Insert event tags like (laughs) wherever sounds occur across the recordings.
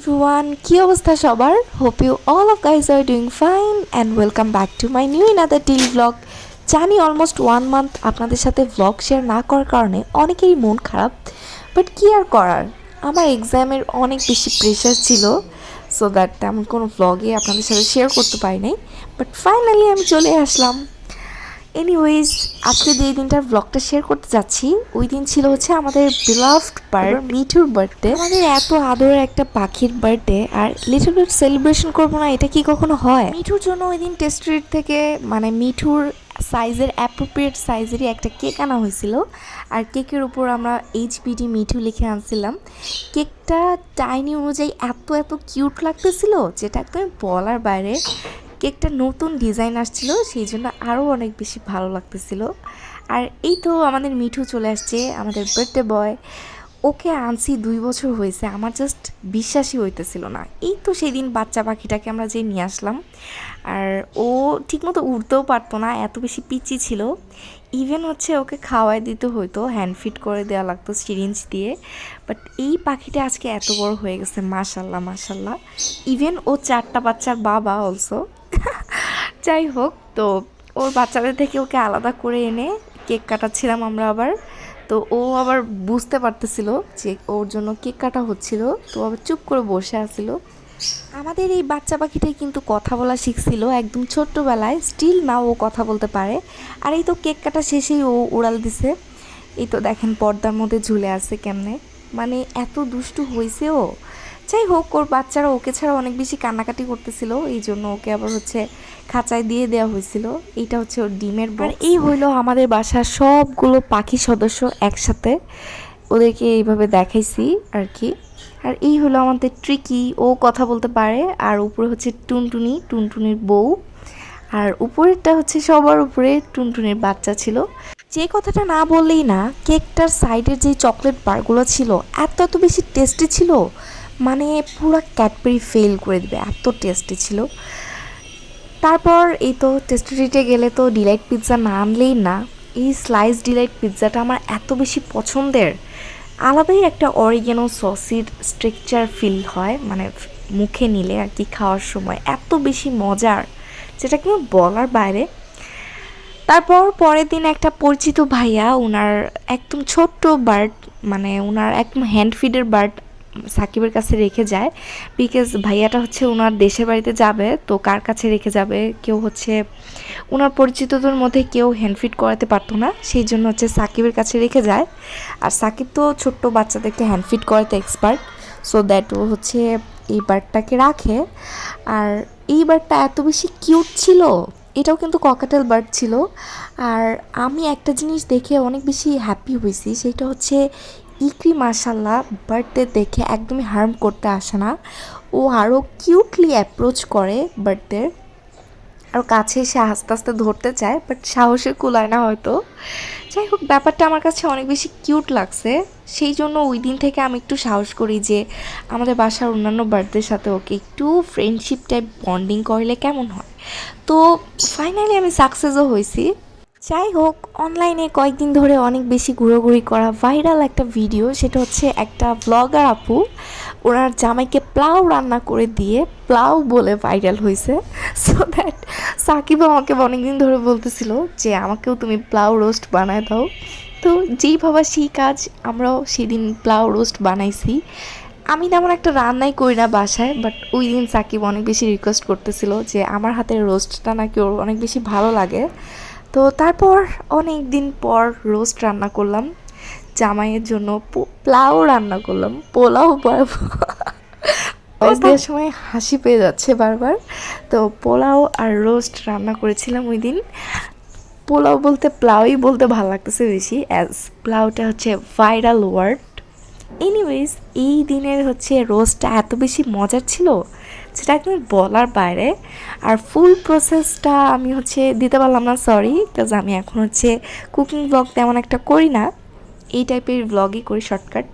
Everyone কি অবস্থা সবার? Hope you all of guys are doing fine and welcome back to my new in another daily blog জানি almost one month আপনাদের সাথে blog share না করার কারণে অনেকেরই মন খারাপ বাট কী আর করার? আমার এক্সামের অনেক বেশি প্রেশার ছিল সো দ্যাট তেমন কোনো ব্লগে আপনাদের সাথে শেয়ার করতে পারি নাই বাট ফাইনালি আমি চলে আসলাম। এনিওয়েজ আজকে যে দিনটার ব্লগটা শেয়ার করতে যাচ্ছি ওই দিন ছিল হচ্ছে আমাদের বিলাভড বার্ড মিঠুর বার্থডে আমাদের এত আদরের একটা পাখির বার্থডে আর লিটল বিট সেলিব্রেশন করব না এটা কি কখনো হয়? মিঠুর জন্য ওই দিন টেস্ট রিট থেকে মানে মিঠুর সাইজের অ্যাপ্রোপ্রিয়েট সাইজেরই একটা কেক আনা হয়েছিল। আর কেকের উপর আমরা এইচপিডি মিঠু লিখে আনছিলাম। কেকটা টাইনি অনুযায়ী এত এত কিউট লাগতেছিল যেটা একদম বলার বাইরে। কেকটা নতুন ডিজাইন আসছিল, সেই জন্য আরও অনেক বেশি ভালো লাগতেছিল। আর এই তো আমাদের মিঠু চলে আসছে, আমাদের বার্থডে বয় ওকে আনছি দুই বছর হয়েছে, আমার জাস্ট বিশ্বাসই হইতেছিল না। এই তো সেই দিন বাচ্চা পাখিটাকে আমরা যে নিয়ে আসলাম। আর ও ঠিকমতো উড়তেও পারতো না, এত বেশি পিচি ছিল। ইভেন হচ্ছে ওকে খাওয়াই দিতে হইতো হ্যান্ড ফিট করে দেওয়া লাগতো সিরিঞ্জ দিয়ে। বাট এই পাখিটা আজকে এত বড় হয়ে গেছে, মাশাল্লাহ মাশাল্লাহ। ইভেন ও চারটা বাচ্চার বাবা অলসো (laughs) যাই হোক তো ওর বাচ্চাদের থেকে ওকে আলাদা করে এনে কেক কাটাচ্ছিলাম আমরা আবার। তো ও আবার বুঝতে পারতেছিল যে ওর জন্য কেক কাটা হচ্ছিল, তো আবার চুপ করে বসে আছিল। আমাদের এই বাচ্চা পাখিটাই কিন্তু কথা বলা শিখছিল একদম ছোট্টবেলায় স্টিল না ও কথা বলতে পারে। আর এই তো কেক কাটা শেষেই ও উড়াল দিছে। এই তো দেখেন পর্দার মধ্যে ঝুলে আছে কেমনে। মানে এত দুষ্টু হয়েছে ও। যাই হোক ওর বাচ্চারা ওকে ছাড়া অনেক বেশি কান্নাকাটি করতেছিল। এই জন্য ওকে আবার হচ্ছে খাঁচায় দিয়ে দেওয়া হয়েছিল। এইটা হচ্ছে ওর ডিমের আর এই হইল আমাদের বাসার সবগুলো পাখি সদস্য একসাথে। ওদেরকে এইভাবে দেখাইছি আর কি। আর এই হলো আমাদের ট্রিকি। ও কথা বলতে পারে আর উপরে হচ্ছে টুনটুনি টুনটুনির বউ। আর উপরেরটা হচ্ছে সবার উপরে টুনটুনির বাচ্চা ছিল। যে কথাটা না বললেই না কেকটার সাইডের যে চকলেট বারগুলো ছিল এত এত বেশি টেস্টি ছিল। মানে পুরো ক্যাডবেরি ফেল করে দেবে, এত টেস্টি ছিল। তারপর এই তো টেস্টিতে গেলে তো ডিলাইট পিৎজা না আনলেই না। এই স্লাইস ডিলাইট পিৎজাটা আমার এত বেশি পছন্দের। আলাদাই একটা অরিগেনো সসির স্ট্রাকচার ফিল হয় মানে মুখে নিলে আর কি খাওয়ার সময়। এত বেশি মজার, যেটা কিন্তু বলার বাইরে। তারপর পরের দিন একটা পরিচিত ভাইয়া ওনার একদম ছোট্ট বার্ড মানে ওনার একদম হ্যান্ড ফিডের বার্ড সাকিবের কাছে রেখে যায়। বিকজ ভাইয়াটা হচ্ছে ওনার দেশের বাড়িতে যাবে, তো কার কাছে রেখে যাবে? কেউ হচ্ছে ওনার পরিচিতদের মধ্যে কেউ হ্যান্ডফিট করাতে পারতো না, সেই জন্য হচ্ছে সাকিবের কাছে রেখে যায়। আর সাকিব তো ছোট্ট বাচ্চাদেরকে হ্যান্ডফিট করাতে এক্সপার্ট সো দ্যাট ও হচ্ছে এই বার্ডটাকে রাখে। আর এই বার্ডটা এত বেশি কিউট ছিল, এটাও কিন্তু ককাটেল বার্ড ছিল। আর আমি একটা জিনিস দেখে অনেক বেশি হ্যাপি হয়েছি, সেটা হচ্ছে ইকরি মাসাল্লাহ বার্থডে দেখে একদমই হার্ম করতে আসে না। ও আরও কিউটলি অ্যাপ্রোচ করে বার্থডে আর কাছে এসে আস্তে আস্তে ধরতে চায় বাট সাহসে কুলায় না হয়তো। যাই হোক, ব্যাপারটা আমার কাছে অনেক বেশি কিউট লাগছে। সেই জন্য ওই দিন থেকে আমি একটু সাহস করি যে, আমাদের বাসার অন্যান্য বার্থদের সাথে ওকে একটু ফ্রেন্ডশিপ টাইপ বন্ডিং করলে কেমন হয়। তো ফাইনালি আমি সাকসেসও হয়েছি। যাই হোক অনলাইনে কয়েকদিন ধরে অনেক বেশি ঘুরোঘুরি করা ভাইরাল একটা ভিডিও সেটা হচ্ছে একটা ব্লগার আপু, ওনার জামাইকে প্লাউ রান্না করে দিয়ে প্লাউ বলে ভাইরাল হয়েছে সো দ্যাট সাকিব আমাকে অনেকদিন ধরে বলতেছিল যে, আমাকেও তুমি প্লাউ রোস্ট বানায় দাও। তো যেই ভাবা সেই কাজ, আমরাও সেদিন প্লাউ রোস্ট বানাইছি। আমি তেমন একটা রান্নাই করি না বাসায় বাট ওই দিন সাকিব অনেক বেশি রিকোয়েস্ট করতেছিল যে, আমার হাতের রোস্টটা নাকি ওর অনেক বেশি ভালো লাগে। তো তারপর অনেক দিন পর রোস্ট রান্না করলাম। জামাইয়ের জন্য পোলাও রান্না করলাম। পোলাও দেওয়ার সময় হাসি পেয়ে যাচ্ছে বারবার। তো পোলাও আর রোস্ট রান্না করেছিলাম ওই দিন। পোলাও বলতে প্লাউই বলতে ভালো লাগতেছে বেশি অ্যাজ প্লাউটা হচ্ছে ভাইরাল ওয়ার্ড এনিওয়েজ এই দিনের হচ্ছে রোস্টটা এত বেশি মজার ছিল সেটা একদম বলার বাইরে। আর ফুল প্রসেসটা আমি হচ্ছে দিতে পারলাম না সরি বিকজ আমি এখন হচ্ছে কুকিং ব্লগ তেমন একটা করি না। এই টাইপের ব্লগই করি শর্টকাট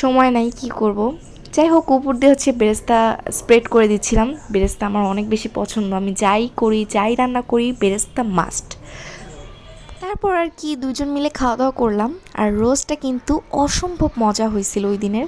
সময় নাই, কি করব? যাই হোক, উপর দিয়ে হচ্ছে বেরেস্তা স্প্রেড করে দিচ্ছিলাম। বেরেস্তা আমার অনেক বেশি পছন্দ। আমি যাই করি, যাই রান্না করি, বেরেস্তা মাস্ট তারপর আর কি দুজন মিলে খাওয়া দাওয়া করলাম। আর রোজটা কিন্তু অসম্ভব মজা হয়েছিল ওই দিনের।